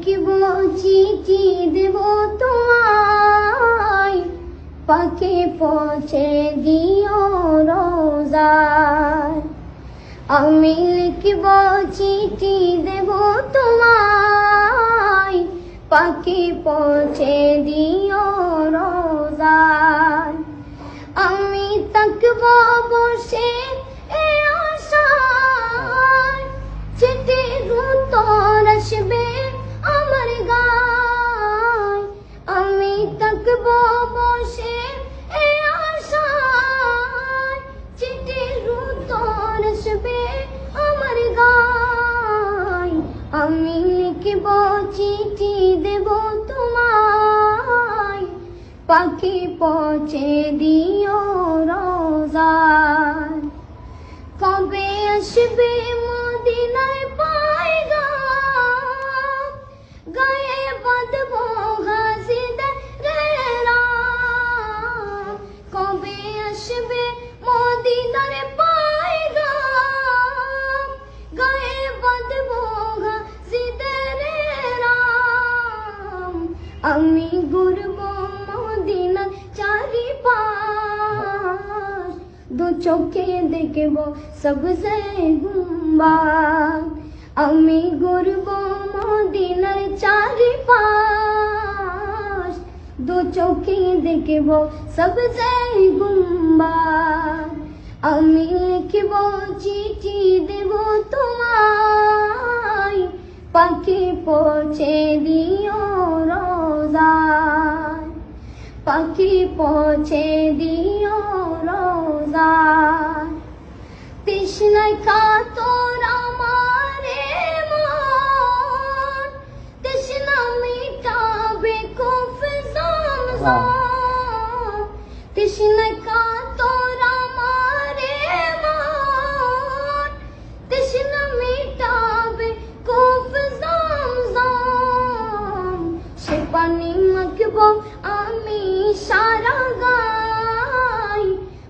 লিখব চিঠি দেব তোমায়? পাখি পৌঁছে দিও রোজায়। আমি লিখব চিঠি দেব তোমায়? পাখি পৌঁছে দিও রোজায়। আমি তাকব বসে এ আশায়। উত্তর আসবে বসে এ আশায় চিঠির উত্তর আসবে আমার গায়। আমি লিখব চিঠি দেব তোমায়। পাখি পচে দিও রোজায় চোখে দেখব সবসে গুম্বাদ আমি ঘুরব মদিনার চারি পাশ দু চোখে দেখব সবসে গুম্বাদ আমি লিখব চিঠি দেব তোমায় পাখি পৌঁছে দিও রোজায় পাখি পৌঁছে দিও রোজায় তৃষ্ণায় কাতর আমারে মন তৃষ্ণা মিটাবে খুব জমজম